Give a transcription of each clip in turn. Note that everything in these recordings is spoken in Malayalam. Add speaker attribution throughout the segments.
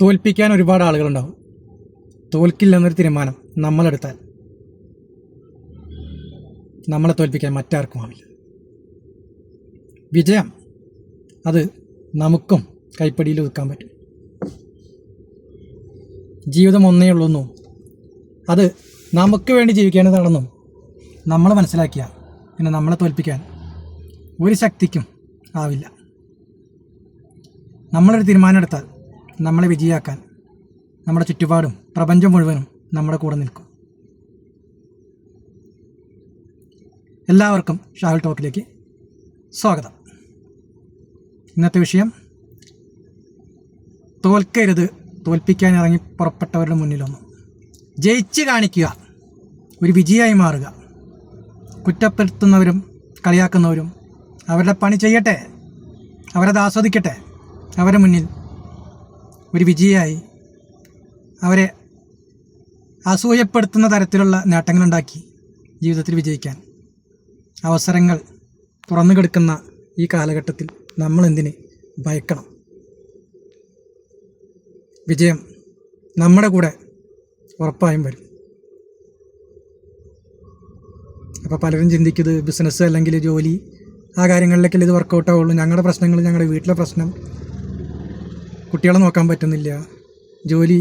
Speaker 1: തോൽപ്പിക്കാൻ ഒരുപാട് ആളുകളുണ്ടാവും. തോൽക്കില്ലെന്നൊരു തീരുമാനം നമ്മളെടുത്താൽ. നമ്മളെ തോൽപ്പിക്കാൻ മറ്റാർക്കും ആവില്ല. വിജയം. അത് നമുക്കും കൈപ്പടിയിൽ ഒതുക്കാൻ പറ്റും. ജീവിതം ഒന്നേ ഉള്ളൂന്നും അത് നമുക്ക് വേണ്ടി ജീവിക്കേണ്ടതാണെന്നും നമ്മൾ മനസ്സിലാക്കിയ പിന്നെ നമ്മളെ തോൽപ്പിക്കാൻ ഒരു ശക്തിക്കും ആവില്ല. നമ്മളൊരു തീരുമാനം എടുത്താൽ നമ്മളെ വിജയിയാക്കാൻ നമ്മുടെ ചുറ്റുപാടും പ്രപഞ്ചം മുഴുവനും നമ്മുടെ കൂടെ നിൽക്കും. എല്ലാവർക്കും ഷാഹുൽ ടോക്കിലേക്ക് സ്വാഗതം. ഇന്നത്തെ വിഷയം തോൽക്കരുത് തോൽപ്പിക്കാൻ ഇറങ്ങി പുറപ്പെട്ടവരുടെ മുന്നിലൊന്നും. ജയിച്ച് കാണിക്കുക ഒരു വിജയമായി മാറുക. കുറ്റപ്പെടുത്തുന്നവരും കളിയാക്കുന്നവരും അവരുടെ പണി ചെയ്യട്ടെ അവരത് ആസ്വദിക്കട്ടെ അവരുടെ മുന്നിൽ ഒരു വിജയമായി അവരെ അസൂയപ്പെടുത്തുന്ന തരത്തിലുള്ള നേട്ടങ്ങളുണ്ടാക്കി ജീവിതത്തിൽ വിജയിക്കാൻ. അവസരങ്ങൾ തുറന്നു കിടക്കുന്ന ഈ കാലഘട്ടത്തിൽ നമ്മൾ എന്തിന് ഭയക്കണം? വിജയം നമ്മുടെ കൂടെ ഉറപ്പായും വരും. അപ്പോൾ പലരും ചിന്തിക്കുന്നത് ബിസിനസ് അല്ലെങ്കിൽ ജോലി ആ കാര്യങ്ങളിലേക്കല്ലേ ഇത് വർക്കൗട്ടാവുള്ളൂ ഞങ്ങളുടെ പ്രശ്നങ്ങൾ ഞങ്ങളുടെ വീട്ടിലെ പ്രശ്നം. കുട്ടികളെ നോക്കാൻ പറ്റുന്നില്ല. ജോലി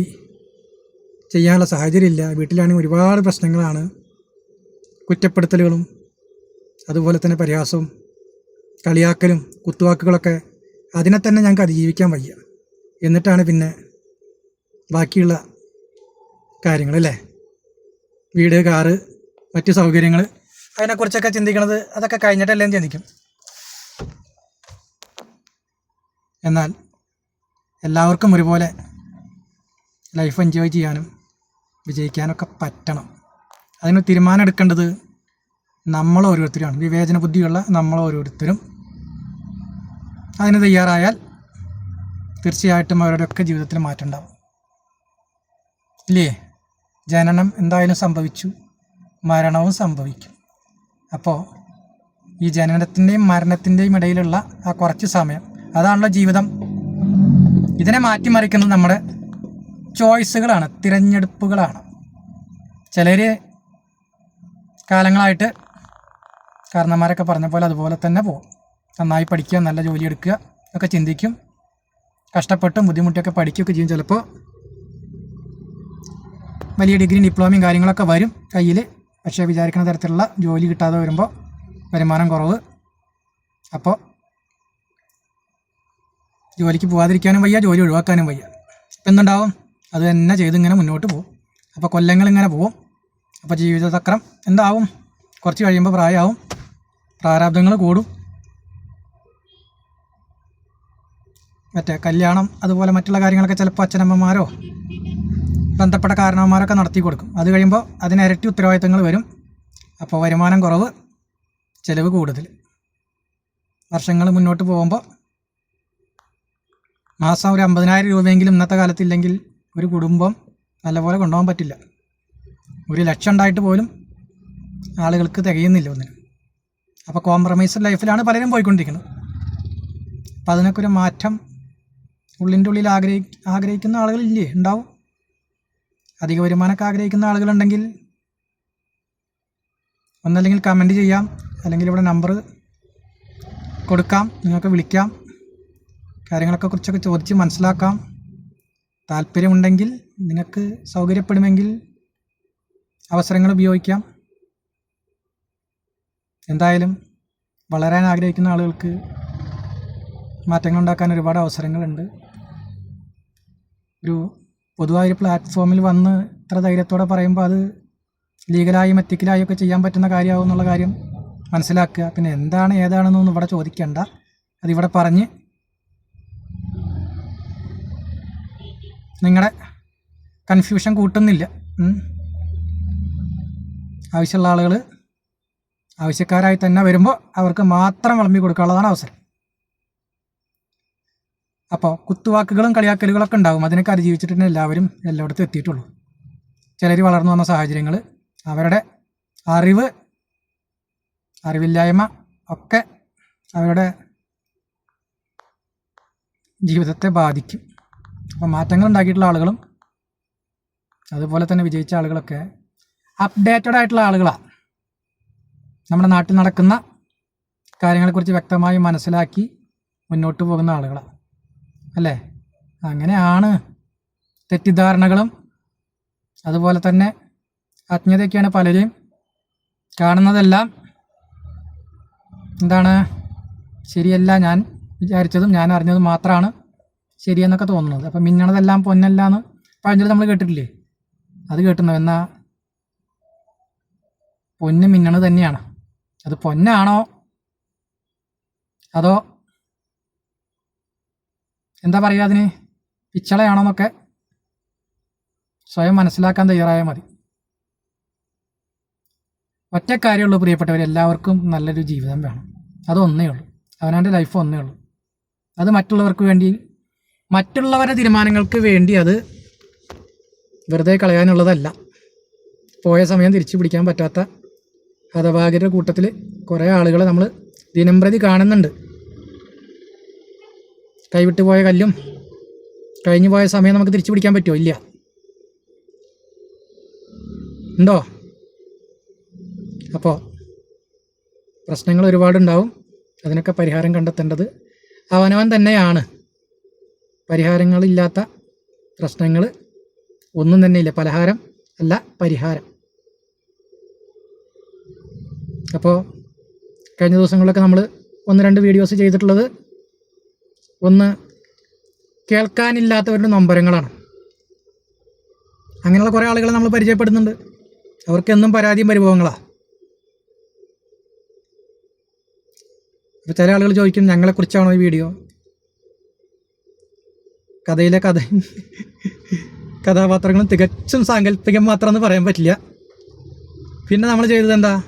Speaker 1: ചെയ്യാനുള്ള സാഹചര്യമില്ല. വീട്ടിലാണെങ്കിൽ ഒരുപാട് പ്രശ്നങ്ങളാണ്. കുറ്റപ്പെടുത്തലുകളും അതുപോലെ തന്നെ പരിഹാസവും കളിയാക്കലും കുത്തുവാക്കുകളൊക്കെ അതിനെ തന്നെ ഞങ്ങൾക്ക് അതിജീവിക്കാൻ വയ്യ. എന്നിട്ടാണ് പിന്നെ ബാക്കിയുള്ള കാര്യങ്ങൾ അല്ലേ? വീട് കാറ് മറ്റു സൗകര്യങ്ങൾ. അതിനെക്കുറിച്ചൊക്കെ ചിന്തിക്കുന്നത് അതൊക്കെ കഴിഞ്ഞിട്ടല്ലേ ചിന്തിക്കും. എന്നാൽ എല്ലാവർക്കും ഒരുപോലെ ലൈഫ് എൻജോയ് ചെയ്യാനും വിജയിക്കാനൊക്കെ പറ്റണം. അതിന് തീരുമാനം എടുക്കേണ്ടത് നമ്മൾ ഓരോരുത്തരുമാണ്. വിവേചന ബുദ്ധിയുള്ള നമ്മൾ ഓരോരുത്തരും. അതിന് തയ്യാറായാൽ തീർച്ചയായിട്ടും അവരുടെയൊക്കെ ജീവിതത്തിൽ മാറ്റം ഉണ്ടാവും. ഇല്ലേ? ജനനം എന്തായാലും സംഭവിച്ചു. മരണവും സംഭവിക്കും. അപ്പോൾ ഈ ജനനത്തിന്റെയും മരണത്തിന്റെയും ഇടയിലുള്ള ആ കുറച്ച് സമയം അതാണല്ലോ ജീവിതം. ഇതിനെ മാറ്റിമറിക്കുന്നത് നമ്മുടെ ചോയ്സുകളാണ് തിരഞ്ഞെടുപ്പുകളാണ്. ചിലർ കാലങ്ങളായിട്ട് കാരണന്മാരൊക്കെ പറഞ്ഞ പോലെ അതുപോലെ തന്നെ പോകും നന്നായി പഠിക്കുക നല്ല ജോലി എടുക്കുക ഒക്കെ ചിന്തിക്കും. കഷ്ടപ്പെട്ടും ബുദ്ധിമുട്ടിയൊക്കെ പഠിക്കുകയൊക്കെ ചെയ്യും ചിലപ്പോൾ വലിയ ഡിഗ്രി ഡിപ്ലോമയും കാര്യങ്ങളൊക്കെ വരും കയ്യിൽ പക്ഷേ വിചാരിക്കുന്ന തരത്തിലുള്ള ജോലി കിട്ടാതെ വരുമ്പോൾ വരുമാനം കുറവ്. അപ്പോൾ ജോലിക്ക് പോകാതിരിക്കാനും വയ്യ ജോലി ഒഴിവാക്കാനും വയ്യ. ഇപ്പം എന്തുണ്ടാവും? അത് തന്നെ ചെയ്ത് ഇങ്ങനെ മുന്നോട്ട് പോകും. അപ്പോൾ കൊല്ലങ്ങൾ ഇങ്ങനെ പോവും അപ്പോൾ ജീവിതചക്രം എന്താവും? കുറച്ച് കഴിയുമ്പോൾ പ്രായമാവും പ്രാരാബ്ദങ്ങൾ കൂടും. മറ്റേ കല്യാണം അതുപോലെ മറ്റുള്ള കാര്യങ്ങളൊക്കെ ചിലപ്പോൾ അച്ഛനമ്മമാരോ ബന്ധപ്പെട്ട കാരണവന്മാരൊക്കെ നടത്തി കൊടുക്കും. അത് കഴിയുമ്പോൾ അതിന് ഇരട്ടി ഉത്തരവാദിത്തങ്ങൾ വരും. അപ്പോൾ വരുമാനം കുറവ് ചിലവ് കൂടുതൽ. വർഷങ്ങൾ മുന്നോട്ട് പോകുമ്പോൾ മാസം ഒരു അമ്പതിനായിരം രൂപയെങ്കിലും ഇന്നത്തെ കാലത്തില്ലെങ്കിൽ ഒരു കുടുംബം നല്ലപോലെ കൊണ്ടുപോകാൻ പറ്റില്ല. ഒരു ലക്ഷം ഉണ്ടായിട്ട് പോലും ആളുകൾക്ക് തികയുന്നില്ല ഒന്നിനും. അപ്പോൾ കോംപ്രമൈസ് ലൈഫിലാണ് പലരും പോയിക്കൊണ്ടിരിക്കുന്നത്. അപ്പോൾ അതിനൊക്കെ ഒരു മാറ്റം ഉള്ളിന്റെ ഉള്ളിൽ ആഗ്രഹി ആഗ്രഹിക്കുന്ന ആളുകളില്ലേ? ഉണ്ടാവും. അധിക വരുമാനമൊക്കെ ആഗ്രഹിക്കുന്ന ആളുകളുണ്ടെങ്കിൽ ഒന്നല്ലെങ്കിൽ കമന്റ് ചെയ്യാം. അല്ലെങ്കിൽ ഇവിടെ നമ്പർ കൊടുക്കാം. നിങ്ങൾക്ക് വിളിക്കാം. കാര്യങ്ങളൊക്കെ കുറിച്ചൊക്കെ ചോദിച്ച് മനസ്സിലാക്കാം. താല്പര്യമുണ്ടെങ്കിൽ നിങ്ങൾക്ക് സൗകര്യപ്പെടുമെങ്കിൽ അവസരങ്ങൾ ഉപയോഗിക്കാം. എന്തായാലും വളരാൻ ആഗ്രഹിക്കുന്ന ആളുകൾക്ക് മാറ്റങ്ങൾ ഉണ്ടാക്കാൻ ഒരുപാട് അവസരങ്ങളുണ്ട്. ഒരു പൊതുവായൊരു പ്ലാറ്റ്ഫോമിൽ വന്ന് ഇത്ര ധൈര്യത്തോടെ പറയുമ്പോൾ അത് ലീഗലായും എത്തിക്കലായും ഒക്കെ ചെയ്യാൻ പറ്റുന്ന കാര്യമാവും എന്നുള്ള കാര്യം മനസ്സിലാക്കുക. പിന്നെ എന്താണ് ഏതാണെന്നൊന്നും ഇവിടെ ചോദിക്കേണ്ട. അതിവിടെ പറഞ്ഞ് നിങ്ങളുടെ കൺഫ്യൂഷൻ കൂട്ടുന്നില്ല. ആവശ്യമുള്ള ആളുകൾ ആവശ്യക്കാരായി തന്നെ വരുമ്പോൾ അവർക്ക് മാത്രം വിളമ്പി കൊടുക്കാനുള്ളതാണ് അവസരം. അപ്പോൾ കുത്തുവാക്കുകളും കളിയാക്കലുകളൊക്കെ ഉണ്ടാകും അതിനൊക്കെ അതിജീവിച്ചിട്ട് എല്ലാവരും എല്ലായിടത്തും എത്തിയിട്ടുള്ളൂ. ചിലർ വളർന്നു വന്ന സാഹചര്യങ്ങൾ അവരുടെ അറിവ് അറിവില്ലായ്മ ഒക്കെ അവരുടെ ജീവിതത്തെ ബാധിക്കും. അപ്പോൾ മാറ്റങ്ങൾ ഉണ്ടാക്കിയിട്ടുള്ള ആളുകളും അതുപോലെ തന്നെ വിജയിച്ച ആളുകളൊക്കെ അപ്ഡേറ്റഡ് ആയിട്ടുള്ള ആളുകളാണ് നമ്മുടെ നാട്ടിൽ നടക്കുന്ന കാര്യങ്ങളെക്കുറിച്ച് വ്യക്തമായി മനസ്സിലാക്കി മുന്നോട്ട് പോകുന്ന ആളുകളാണ് അല്ലേ? അങ്ങനെയാണ് തെറ്റിദ്ധാരണകളും അതുപോലെ തന്നെ അജ്ഞതയൊക്കെയാണ് പലരെയും കാണുന്നതെല്ലാം. എന്താണ്? ശരിയല്ല ഞാൻ വിചാരിച്ചതും ഞാൻ അറിഞ്ഞതും മാത്രമാണ് ശരിയെന്നൊക്കെ തോന്നുന്നത്. അപ്പം മിന്നണതെല്ലാം പൊന്നല്ല എന്ന് പഴഞ്ചൊല്ലി നമ്മൾ കേട്ടിട്ടില്ലേ? അത് കേട്ടുന്നു എന്നാ? പൊന്ന് മിന്നണ് തന്നെയാണ്. അത് പൊന്നാണോ? അതോ എന്താ പറയുക അതിന്? പിച്ചളയാണോ എന്നൊക്കെ സ്വയം മനസ്സിലാക്കാൻ തയ്യാറായാൽ മതി. ഒറ്റക്കാര്യമുള്ളൂ പ്രിയപ്പെട്ടവർ എല്ലാവർക്കും നല്ലൊരു ജീവിതം വേണം. അതൊന്നേ ഉള്ളൂ. അവനവന്റെ ലൈഫ് ഒന്നേ ഉള്ളൂ. അത് മറ്റുള്ളവർക്ക് വേണ്ടി മറ്റുള്ളവരുടെ തീരുമാനങ്ങൾക്ക് വേണ്ടി അത് വെറുതെ കളയാനുള്ളതല്ല. പോയ സമയം തിരിച്ചു പിടിക്കാൻ പറ്റാത്ത ഹതഭാഗ്യരുടെ കൂട്ടത്തിൽ കുറേ ആളുകളെ നമ്മൾ ദിനംപ്രതി കാണുന്നുണ്ട്. കൈവിട്ട് പോയ കല്ലും കഴിഞ്ഞു പോയ സമയം നമുക്ക് തിരിച്ചു പിടിക്കാൻ പറ്റുമോ? ഇല്ല. ഉണ്ടോ? അപ്പോൾ പ്രശ്നങ്ങൾ ഒരുപാടുണ്ടാവും. അതിനൊക്കെ പരിഹാരം കണ്ടെത്തേണ്ടത് അവനവൻ തന്നെയാണ്. പരിഹാരങ്ങളില്ലാത്ത പ്രശ്നങ്ങൾ ഒന്നും തന്നെ ഇല്ല പലഹാരം അല്ല പരിഹാരം. അപ്പോൾ കഴിഞ്ഞ ദിവസങ്ങളിലൊക്കെ നമ്മൾ ഒന്ന് രണ്ട് വീഡിയോസ് ചെയ്തിട്ടുള്ളത് ഒന്ന് കേൾക്കാനില്ലാത്തവരുടെ നൊമ്പരങ്ങളാണ്. അങ്ങനെയുള്ള കുറേ ആളുകളെ നമ്മൾ പരിചയപ്പെടുന്നുണ്ട്. അവർക്കെന്നും പരാതിയും പരിഭവങ്ങളാണ് അപ്പോൾ ചില ആളുകൾ ചോദിക്കും ഞങ്ങളെക്കുറിച്ചാണോ ഈ വീഡിയോ? കഥയിലെ കഥ. കഥാപാത്രങ്ങളും തികച്ചും സാങ്കല്പികം മാത്രമെന്ന് പറയാൻ പറ്റില്ല. പിന്നെ നമ്മൾ ചെയ്തത് എന്താ?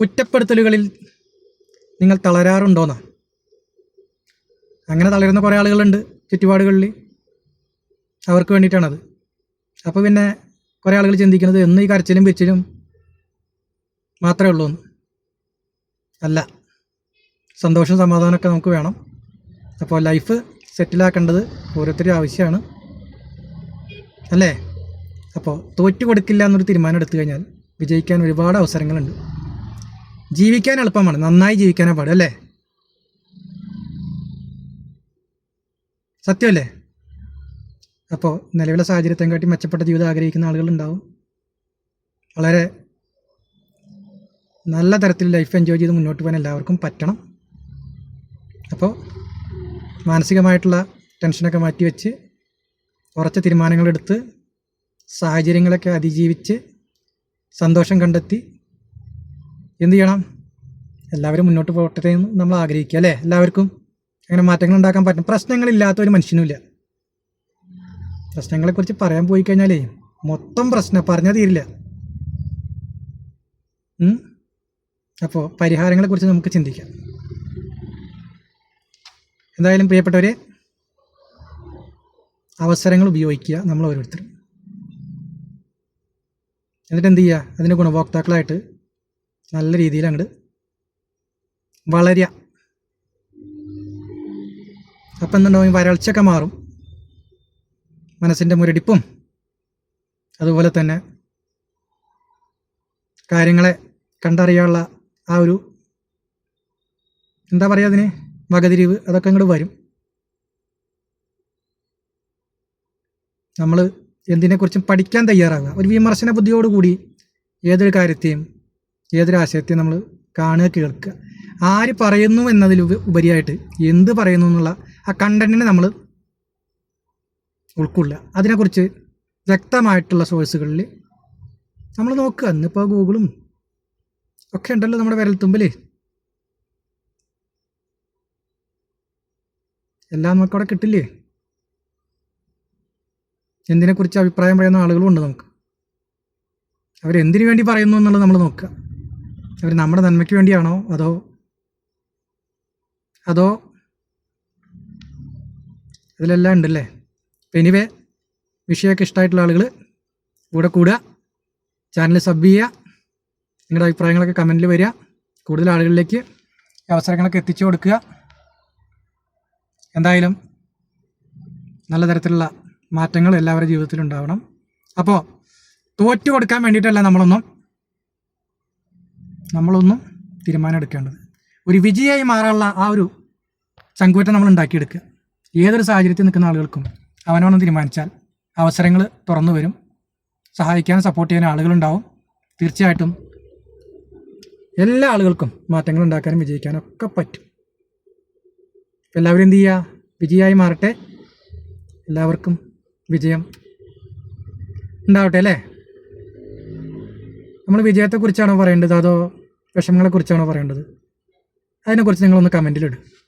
Speaker 1: കുറ്റപ്പെടുത്തലുകളിൽ നിങ്ങൾ തളരാറുണ്ടോന്നാ? അങ്ങനെ തളരുന്ന കുറേ ആളുകളുണ്ട് ചുറ്റുപാടുകളിൽ. അവർക്ക് വേണ്ടിയിട്ടാണത്. അപ്പോൾ പിന്നെ കുറേ ആളുകൾ ചിന്തിക്കുന്നത് എന്ന് ഈ കരച്ചിലും വെച്ചിലും മാത്രമേ ഉള്ളൂ അല്ല സന്തോഷം സമാധാനമൊക്കെ നമുക്ക് വേണം. അപ്പോൾ ലൈഫ് സെറ്റിലാക്കേണ്ടത് ഓരോരുത്തരും ആവശ്യമാണ്. അല്ലേ? അപ്പോൾ തോറ്റു കൊടുക്കില്ല എന്നൊരു തീരുമാനം എടുത്തു കഴിഞ്ഞാൽ വിജയിക്കാൻ ഒരുപാട് അവസരങ്ങളുണ്ട്. ജീവിക്കാൻ എളുപ്പമാണ്. നന്നായി ജീവിക്കാനേ പാടും അല്ലേ? സത്യമല്ലേ? അപ്പോൾ നിലവിലെ സാഹചര്യത്തെ കാട്ടി മെച്ചപ്പെട്ട ജീവിതം ആഗ്രഹിക്കുന്ന ആളുകളുണ്ടാവും വളരെ നല്ല തരത്തിൽ ലൈഫ് എൻജോയ് ചെയ്ത് മുന്നോട്ട് പോകാൻ എല്ലാവർക്കും പറ്റണം. അപ്പോൾ മാനസികമായിട്ടുള്ള ടെൻഷനൊക്കെ മാറ്റിവെച്ച് ഉറച്ച തീരുമാനങ്ങളെടുത്ത് സാഹചര്യങ്ങളൊക്കെ അതിജീവിച്ച് സന്തോഷം കണ്ടെത്തി എന്തു ചെയ്യണം? എല്ലാവരും മുന്നോട്ട് പോകട്ടെ എന്ന് നമ്മൾ ആഗ്രഹിക്കുക അല്ലേ? എല്ലാവർക്കും അങ്ങനെ മാറ്റങ്ങൾ ഉണ്ടാക്കാൻ പറ്റും. പ്രശ്നങ്ങളില്ലാത്ത ഒരു മനുഷ്യനുമില്ല. പ്രശ്നങ്ങളെക്കുറിച്ച് പറയാൻ പോയി കഴിഞ്ഞാലേ മൊത്തം പ്രശ്നം പറഞ്ഞാൽ തീരില്ല? അപ്പോൾ പരിഹാരങ്ങളെക്കുറിച്ച് നമുക്ക് ചിന്തിക്കാം. എന്തായാലും പ്രിയപ്പെട്ടവരെ അവസരങ്ങൾ ഉപയോഗിക്കുക നമ്മൾ ഓരോരുത്തരും. എന്നിട്ട് എന്ത് ചെയ്യുക? അതിന്റെ ഗുണഭോക്താക്കളായിട്ട് നല്ല രീതിയിൽ അങ്ങോട്ട് വളരുക. അപ്പം എന്തുണ്ടാവും? വരൾച്ചയൊക്കെ മാറും. മനസ്സിന്റെ മുരടിപ്പും അതുപോലെ തന്നെ കാര്യങ്ങളെ കണ്ടറിയാനുള്ള ആ ഒരു എന്താ പറയുക അതിന്? വകതിരിവ് അതൊക്കെ അങ്ങോട്ട് വരും. നമ്മൾ എന്തിനെക്കുറിച്ചും പഠിക്കാൻ തയ്യാറാകുക ഒരു വിമർശന ബുദ്ധിയോടുകൂടി ഏതൊരു കാര്യത്തെയും ഏതൊരു ആശയത്തെയും നമ്മൾ കാണുക കേൾക്കുക. ആര് പറയുന്നു എന്നതിൽ ഉപരിയായിട്ട് എന്ത് പറയുന്നു എന്നുള്ള ആ കണ്ടന്റിനെ നമ്മൾ ഉൾക്കൊള്ളുക. അതിനെക്കുറിച്ച് വ്യക്തമായിട്ടുള്ള സോഴ്സുകളിൽ നമ്മൾ നോക്കുക. ഇന്നിപ്പോൾ ഗൂഗിളും ഒക്കെ ഉണ്ടല്ലോ നമ്മുടെ വിരൽത്തുമ്പിൽ എല്ലാം നമുക്ക് അവിടെ കിട്ടില്ലേ? എന്തിനെക്കുറിച്ച് അഭിപ്രായം പറയുന്ന ആളുകളും ഉണ്ട് നമുക്ക്. അവരെന്തിനു വേണ്ടി പറയുന്നു എന്നുള്ളത് നമ്മൾ നോക്കുക. അവർ നമ്മുടെ നന്മയ്ക്ക് വേണ്ടിയാണോ? അതോ അതോ ഇതിലെല്ലാം ഉണ്ടല്ലേ? എനിവേ വിഷയമൊക്കെ ഇഷ്ടമായിട്ടുള്ള ആളുകൾ കൂടെ കൂടുക. ചാനൽ സബ് ചെയ്യുക. നിങ്ങളുടെ അഭിപ്രായങ്ങളൊക്കെ കമന്റിൽ വരിക. കൂടുതൽ ആളുകളിലേക്ക് അവസരങ്ങളൊക്കെ എത്തിച്ചു കൊടുക്കുക. എന്തായാലും നല്ല തരത്തിലുള്ള മാറ്റങ്ങൾ എല്ലാവരുടെ ജീവിതത്തിലും ഉണ്ടാവണം അപ്പോൾ തോറ്റു കൊടുക്കാൻ വേണ്ടിയിട്ടല്ല നമ്മളൊന്നും നമ്മളൊന്നും തീരുമാനം എടുക്കേണ്ടത് ഒരു വിജയമായി മാറാനുള്ള ആ ഒരു ചങ്കുറ്റം നമ്മൾ ഉണ്ടാക്കിയെടുക്കുക ഏതൊരു സാഹചര്യത്തിൽ നിൽക്കുന്ന ആളുകൾക്കും അവനോണം തീരുമാനിച്ചാൽ അവസരങ്ങൾ തുറന്നു വരും. സഹായിക്കാനും സപ്പോർട്ട് ചെയ്യാനും ആളുകളുണ്ടാവും. തീർച്ചയായിട്ടും എല്ലാ ആളുകൾക്കും മാറ്റങ്ങൾ ഉണ്ടാക്കാനും വിജയിക്കാനും ഒക്കെ പറ്റും. എല്ലാവരും എന്ത് ചെയ്യുക വിജയമായി മാറട്ടെ. എല്ലാവർക്കും വിജയം ഉണ്ടാവട്ടെ അല്ലേ? നമ്മൾ വിജയത്തെക്കുറിച്ചാണോ പറയേണ്ടത്? അതോ വിഷമങ്ങളെക്കുറിച്ചാണോ പറയേണ്ടത്? അതിനെക്കുറിച്ച് നിങ്ങളൊന്ന് കമന്റിലിടും